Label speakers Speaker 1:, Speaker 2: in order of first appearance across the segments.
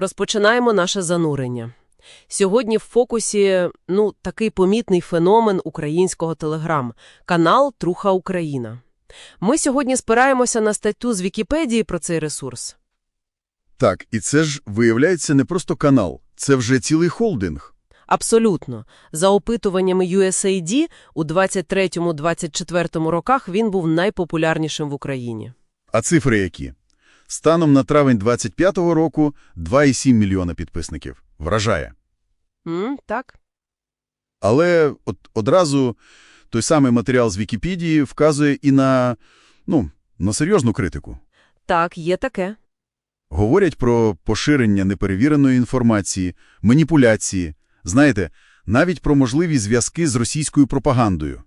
Speaker 1: Розпочинаємо наше занурення. Сьогодні в фокусі, ну, такий помітний феномен українського телеграм – канал «Труха Україна». Ми сьогодні спираємося на статтю з Вікіпедії про цей ресурс.
Speaker 2: Так, і це ж, виявляється, не просто канал, це вже цілий холдинг.
Speaker 1: Абсолютно. За опитуваннями USAID, у 23-24 роках він був найпопулярнішим в Україні.
Speaker 2: А цифри які? Станом на травень 25-го року 2,7 мільйона підписників. Вражає.
Speaker 1: М, так?
Speaker 2: Але от одразу той самий матеріал з Вікіпедії вказує і на, ну, на серйозну критику.
Speaker 1: Так, є таке.
Speaker 2: Говорять про поширення неперевіреної інформації, маніпуляції, знаєте, навіть про можливі зв'язки з російською пропагандою.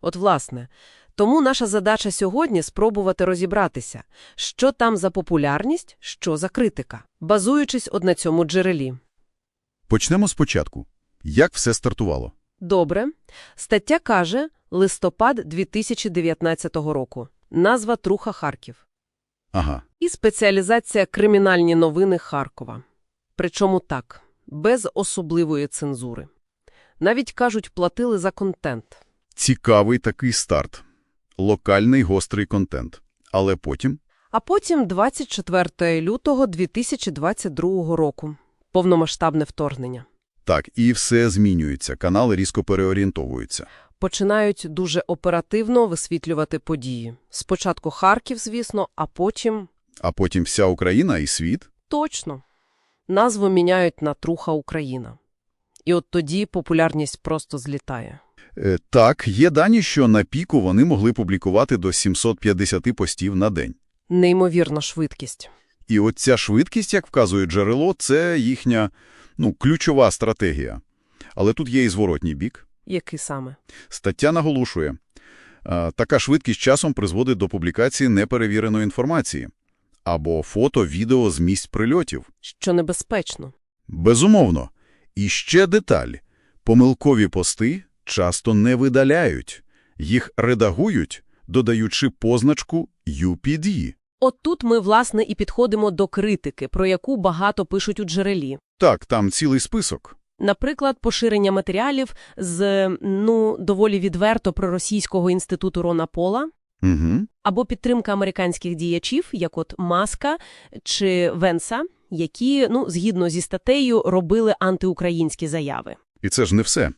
Speaker 1: От власне. Тому наша задача сьогодні – спробувати розібратися, що там за популярність, що за критика, базуючись от на цьому джерелі.
Speaker 2: Почнемо спочатку. Як все стартувало?
Speaker 1: Добре. Стаття каже «Листопад 2019 року». Назва «Труха Харків».
Speaker 2: Ага.
Speaker 1: І спеціалізація «Кримінальні новини Харкова». Причому так, без особливої цензури. Навіть, кажуть, платили за контент.
Speaker 2: Цікавий такий старт. Локальний гострий контент. Але потім...
Speaker 1: А потім 24 лютого 2022 року. Повномасштабне вторгнення.
Speaker 2: Так, і все змінюється, канали різко переорієнтовуються.
Speaker 1: Починають дуже оперативно висвітлювати події. Спочатку Харків, звісно, а потім...
Speaker 2: А потім вся Україна і світ.
Speaker 1: Точно. Назву міняють на «Труха Україна». І от тоді популярність просто злітає.
Speaker 2: Е, так, є дані, що на піку вони могли публікувати до 750 постів на день.
Speaker 1: Неймовірна швидкість.
Speaker 2: І от ця швидкість, як вказує джерело, це їхня, ну, ключова стратегія. Але тут є і зворотній бік.
Speaker 1: Який саме?
Speaker 2: Стаття наголошує, така швидкість часом призводить до публікації неперевіреної інформації або фото, відео з місць прильотів.
Speaker 1: Що небезпечно.
Speaker 2: Безумовно. І ще деталь. Помилкові пости часто не видаляють. Їх редагують, додаючи позначку UPD.
Speaker 1: От тут ми, власне, і підходимо до критики, про яку багато пишуть у джерелі.
Speaker 2: Так, там цілий список.
Speaker 1: Наприклад, поширення матеріалів з, ну, доволі відверто проросійського інституту Рона Пола,
Speaker 2: Угу.
Speaker 1: або підтримка американських діячів, як от Маска чи Венса, які, ну, згідно зі статтею, робили антиукраїнські заяви.
Speaker 2: І це ж не все.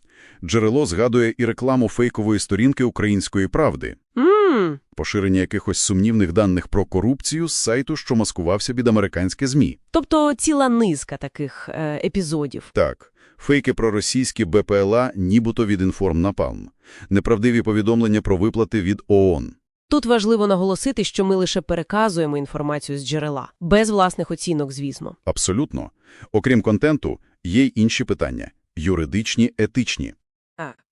Speaker 2: Джерело згадує і рекламу фейкової сторінки «Української правди»,
Speaker 1: Мм,
Speaker 2: поширення якихось сумнівних даних про корупцію з сайту, що маскувався під американське ЗМІ.
Speaker 1: тобто ціла низка таких е, епізодів.
Speaker 2: Так, фейки про російські БПЛА нібито від «Інформнапалм», неправдиві повідомлення про виплати від ООН.
Speaker 1: Тут важливо наголосити, що ми лише переказуємо інформацію з джерела, без власних оцінок, звісно.
Speaker 2: Абсолютно. Окрім контенту, є й інші питання – юридичні, етичні.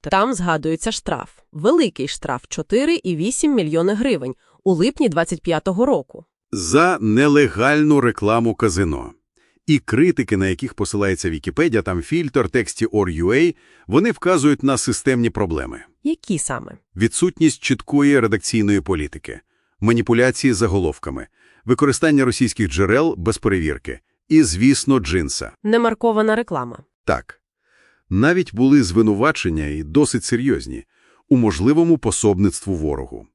Speaker 1: Там згадується штраф. Великий штраф – 4,8 мільйони гривень у липні 25-го року.
Speaker 3: за нелегальну рекламу казино. І критики, на яких посилається Вікіпедія, там фільтр, тексті Or.ua, вони вказують на системні проблеми.
Speaker 1: Які саме?
Speaker 3: Відсутність чіткої редакційної політики, маніпуляції заголовками, використання російських джерел без перевірки і, звісно, джинса.
Speaker 1: Немаркована реклама.
Speaker 3: Так. Навіть були звинувачення і досить серйозні у можливому пособництву ворогу.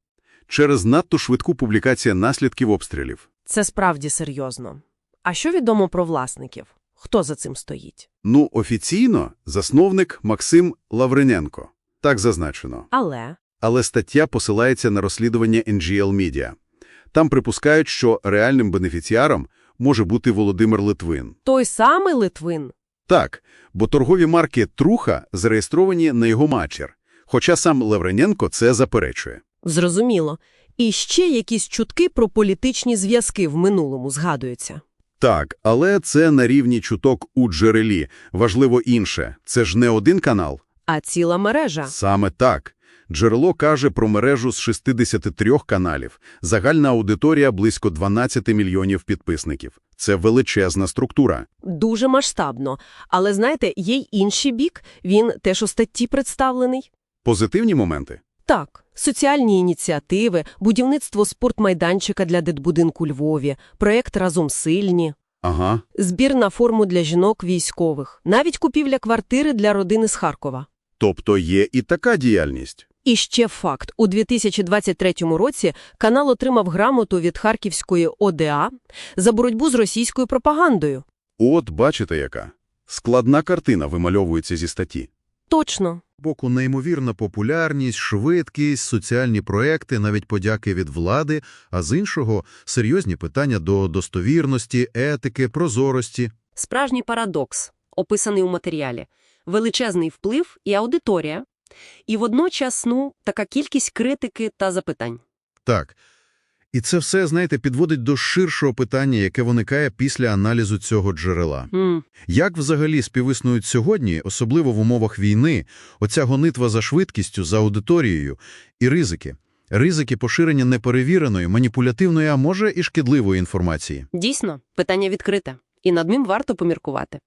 Speaker 3: Через надто швидку публікацію наслідків обстрілів.
Speaker 1: Це справді серйозно. А що відомо про власників? Хто за цим стоїть?
Speaker 3: Ну, офіційно засновник Максим Лавриненко. Так зазначено.
Speaker 1: Але
Speaker 3: Але стаття посилається на розслідування NGL Media. Там припускають, що реальним бенефіціаром може бути Володимир Литвин.
Speaker 1: той самий Литвин.
Speaker 3: Так, бо торгові марки «Труха» зареєстровані на його матчер, хоча сам Лавриненко це заперечує.
Speaker 1: Зрозуміло. І ще якісь чутки про політичні зв'язки в минулому згадуються.
Speaker 3: Так, але це на рівні чуток у джерелі. Важливо інше. Це ж не один канал.
Speaker 1: А ціла мережа.
Speaker 3: Саме так. Джерело каже про мережу з 63 каналів. Загальна аудиторія близько 12 мільйонів підписників. Це величезна структура.
Speaker 1: Дуже масштабно. Але, знаєте, є й інший бік. Він теж у статті представлений.
Speaker 3: Позитивні моменти?
Speaker 1: Так, соціальні ініціативи, будівництво спортмайданчика для дитбудинку Львові, проєкт «Разом сильні».
Speaker 4: Ага.
Speaker 1: збір на форму для жінок військових, навіть купівля квартири для родини з Харкова.
Speaker 4: Тобто є і така діяльність.
Speaker 1: І ще факт. У 2023 році канал отримав грамоту від Харківської ОДА за боротьбу з російською пропагандою.
Speaker 4: От, бачите яка. Складна картина вимальовується зі статті.
Speaker 1: Точно.
Speaker 2: боку неймовірна популярність, швидкість, соціальні проекти, навіть подяки від влади, а з іншого – серйозні питання до достовірності, етики, прозорості.
Speaker 5: Справжній парадокс, описаний у матеріалі. Величезний вплив і аудиторія. І водночас, ну, така кількість критики та запитань.
Speaker 2: Так. І це все, знаєте, підводить до ширшого питання, яке виникає після аналізу цього джерела.
Speaker 5: М,
Speaker 2: Як взагалі співіснують сьогодні, особливо в умовах війни, оця гонитва за швидкістю, за аудиторією і ризики? Ризики поширення неперевіреної, маніпулятивної, а може і шкідливої інформації.
Speaker 5: Дійсно, питання відкрите. І над ним варто поміркувати.